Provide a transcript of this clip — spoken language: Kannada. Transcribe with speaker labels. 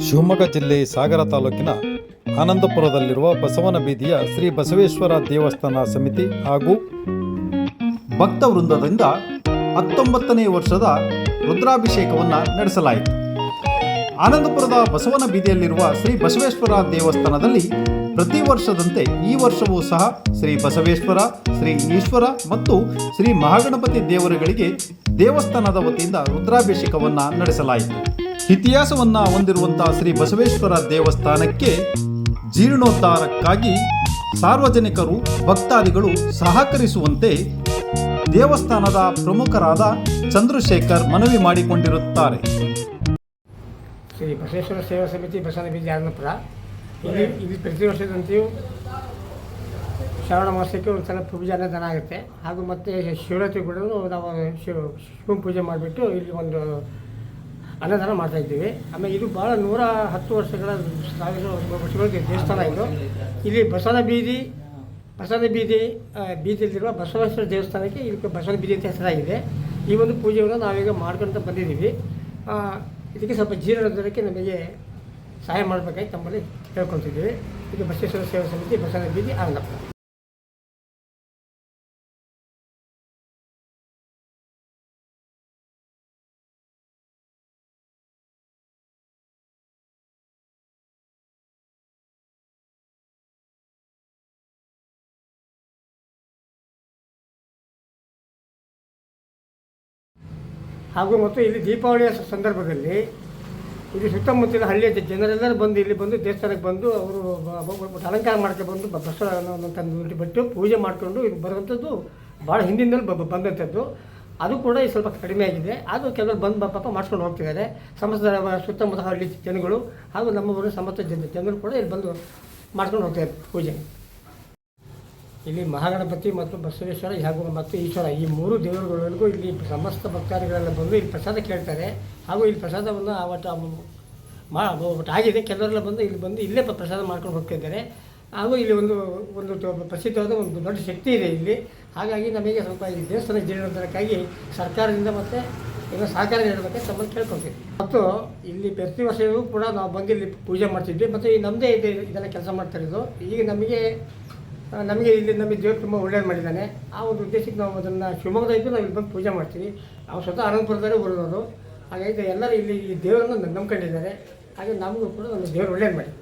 Speaker 1: ಶಿವಮೊಗ್ಗ ಜಿಲ್ಲೆ ಸಾಗರ ತಾಲೂಕಿನ ಆನಂದಪುರದಲ್ಲಿರುವ ಬಸವನ ಬೀದಿಯ ಶ್ರೀ ಬಸವೇಶ್ವರ ದೇವಸ್ಥಾನ ಸಮಿತಿ ಹಾಗೂ ಭಕ್ತ ವೃಂದದಿಂದ ಹತ್ತೊಂಬತ್ತನೇ ವರ್ಷದ ರುದ್ರಾಭಿಷೇಕವನ್ನು ನಡೆಸಲಾಯಿತು. ಆನಂದಪುರದ ಬಸವನ ಬೀದಿಯಲ್ಲಿರುವ ಶ್ರೀ ಬಸವೇಶ್ವರ ದೇವಸ್ಥಾನದಲ್ಲಿ ಪ್ರತಿ ವರ್ಷದಂತೆ ಈ ವರ್ಷವೂ ಸಹ ಶ್ರೀ ಬಸವೇಶ್ವರ, ಶ್ರೀ ಈಶ್ವರ ಮತ್ತು ಶ್ರೀ ಮಹಾಗಣಪತಿ ದೇವರುಗಳಿಗೆ ದೇವಸ್ಥಾನದ ವತಿಯಿಂದ ರುದ್ರಾಭಿಷೇಕವನ್ನು ನಡೆಸಲಾಯಿತು. ಇತಿಹಾಸವನ್ನ ಹೊಂದಿರುವಂತಹ ಶ್ರೀ ಬಸವೇಶ್ವರ ದೇವಸ್ಥಾನಕ್ಕೆ ಜೀರ್ಣೋದ್ಧಾರಕ್ಕಾಗಿ ಸಾರ್ವಜನಿಕರು, ಭಕ್ತಾದಿಗಳು ಸಹಕರಿಸುವಂತೆ ದೇವಸ್ಥಾನದ ಪ್ರಮುಖರಾದ ಚಂದ್ರಶೇಖರ್ ಮನವಿ ಮಾಡಿಕೊಂಡಿರುತ್ತಾರೆ.
Speaker 2: ಶ್ರೀ ಬಸವೇಶ್ವರ ಸೇವಾ ಸಮಿತಿ ಬಸವನ ಬೀದಿ ಇಲ್ಲಿ ಇಲ್ಲಿ ಪ್ರತಿ ವರ್ಷದಂತೆಯೂ ಶ್ರಾವಣ ಮಾಸಕ್ಕೆ ಒಂದು ಸಲ ಪೂಜೆ ಅನ್ನದಾನ ಆಗುತ್ತೆ. ಹಾಗೂ ಮತ್ತು ಶಿವರಾತ್ರಿ ಕೂಡ ನಾವು ಶಿವ ಶಿವ ಪೂಜೆ ಮಾಡಿಬಿಟ್ಟು ಇಲ್ಲಿ ಒಂದು ಅನ್ನದಾನ ಮಾಡ್ತಾ ಇದ್ದೀವಿ. ಆಮೇಲೆ ಇದು ಭಾಳ ನೂರ ಹತ್ತು ವರ್ಷಗಳ ಸಾವಿರ ವರ್ಷಗಳ ದೇವಸ್ಥಾನ ಇದು. ಇಲ್ಲಿ ಬಸವನ ಬೀದಿ ಬಸವನ ಬೀದಿ ಬೀದಿಯಲ್ಲಿರುವ ಬಸವೇಶ್ವರ ದೇವಸ್ಥಾನಕ್ಕೆ ಇದಕ್ಕೆ ಬಸವನ ಬೀದಿ ಅಂತ ಹೆಸರಾಗಿದೆ. ಈ ಒಂದು ಪೂಜೆಯನ್ನು ನಾವೀಗ ಮಾಡ್ಕೊಳ್ತಾ ಬಂದಿದ್ದೀವಿ. ಇದಕ್ಕೆ ಸ್ವಲ್ಪ ಜೀರ್ಣೋದ್ಧಾರಕ್ಕೆ ನಮಗೆ ಸಹಾಯ ಮಾಡಬೇಕಾಗಿ ತಮ್ಮಲ್ಲಿ ಕೇಳ್ಕೊತಿದ್ದೀವಿ ಇದು ಬಸವೇಶ್ವರ ಸೇವಾ ಸಮಿತಿ, ಬಸವನ ಬೀದಿ, ಆನಂದಪುರ. ಹಾಗೂ ಮತ್ತು ಇಲ್ಲಿ ದೀಪಾವಳಿಯ ಸಂದರ್ಭದಲ್ಲಿ ಇಲ್ಲಿ ಸುತ್ತಮುತ್ತಲಿನ ಹಳ್ಳಿಯ ಜನರೆಲ್ಲರೂ ಬಂದು ಇಲ್ಲಿ ಬಂದು ದೇವಸ್ಥಾನಕ್ಕೆ ಬಂದು ಅವರು ಅಲಂಕಾರ ಮಾಡ್ಕೊಂಡು ಬಂದು ಬಸವನ ತಂದು ಬಿಟ್ಟು ಪೂಜೆ ಮಾಡಿಕೊಂಡು ಇಲ್ಲಿ ಬರುವಂಥದ್ದು ಭಾಳ ಹಿಂದಿನಲ್ಲಿ ಬಂದಂಥದ್ದು. ಅದು ಕೂಡ ಈ ಸ್ವಲ್ಪ ಕಡಿಮೆ ಆಗಿದೆ. ಅದು ಕೆಲವರು ಬಂದು ಪಾಪ ಮಾಡ್ಕೊಂಡು ಹೋಗ್ತಿದ್ದಾರೆ. ಸಮಸ್ತ ಸುತ್ತಮುತ್ತ ಹಳ್ಳಿ ಜನಗಳು ಹಾಗೂ ನಮ್ಮ ಊರಿನ ಸಮಸ್ತ ಜನ ಜನರು ಕೂಡ ಇಲ್ಲಿ ಬಂದು ಮಾಡ್ಕೊಂಡು ಹೋಗ್ತಾರೆ ಪೂಜೆ. ಇಲ್ಲಿ ಮಹಾಗಣಪತಿ ಮತ್ತು ಬಸವೇಶ್ವರ ಹಾಗೂ ಮತ್ತು ಈಶ್ವರ, ಈ ಮೂರು ದೇವರುಗಳಿಗೂ ಇಲ್ಲಿ ಸಮಸ್ತ ಭಕ್ತಾದಿಗಳೆಲ್ಲ ಬಂದು ಇಲ್ಲಿ ಪ್ರಸಾದ ಕೇಳ್ತಾರೆ. ಹಾಗೂ ಇಲ್ಲಿ ಪ್ರಸಾದವನ್ನು ಆವತ್ತು ಮಾ ಆಗಿದೆ. ಕೆಲವರೆಲ್ಲ ಬಂದು ಇಲ್ಲಿ ಬಂದು ಇಲ್ಲೇ ಪ್ರಸಾದ ಮಾಡ್ಕೊಂಡು ಹೋಗ್ತಿದ್ದಾರೆ ಹಾಗೂ ಇಲ್ಲಿ ಒಂದು ಒಂದು ಪ್ರಸಿದ್ಧವಾದ ಒಂದು ದೊಡ್ಡ ಶಕ್ತಿ ಇದೆ ಇಲ್ಲಿ. ಹಾಗಾಗಿ ನಮಗೆ ಸ್ವಲ್ಪ ಈ ದೇವಸ್ಥಾನ ಜೀರ್ಣೋದ್ಧಾರಕ್ಕಾಗಿ ಸರ್ಕಾರದಿಂದ ಮತ್ತು ಇನ್ನು ಸಹಕಾರ ನೀಡಬೇಕಂತ ತಮ್ಮನ್ನು ಕೇಳ್ಕೊತೀವಿ ಮತ್ತು ಇಲ್ಲಿ ಪ್ರತಿ ವರ್ಷವೂ ಕೂಡ ನಾವು ಬಂದು ಇಲ್ಲಿ ಪೂಜೆ ಮಾಡ್ತಿದ್ವಿ. ಮತ್ತು ಈ ನಮ್ಮದೇ ಇದೆ, ಇದೆಲ್ಲ ಕೆಲಸ ಮಾಡ್ತಾ ಇರೋದು. ಈಗ ನಮಗೆ ನಮಗೆ ಇಲ್ಲಿ ನಮಗೆ ದೇವರು ತುಂಬ ಒಳ್ಳೇದು ಮಾಡಿದ್ದಾನೆ. ಆ ಒಂದು ಉದ್ದೇಶಕ್ಕೆ ನಾವು ಅದನ್ನು ಶಿವಮೊಗ್ಗದ ಇದ್ದು ನಾವು ಇಲ್ಲಿ ಬಂದು ಪೂಜೆ ಮಾಡ್ತೀವಿ. ಅವ್ರು ಸ್ವತಃ ಅನಂತಪುರದಲ್ಲೇ ಬರೋದು ಹಾಗಾಗಿ ಎಲ್ಲರೂ ಇಲ್ಲಿ ಈ ದೇವರನ್ನು ನಂಬ್ಕೊಂಡಿದ್ದಾರೆ. ಹಾಗೆ ನಮಗೂ ಕೂಡ ನಮ್ಮ ದೇವರು ಒಳ್ಳೇದು ಮಾಡಿ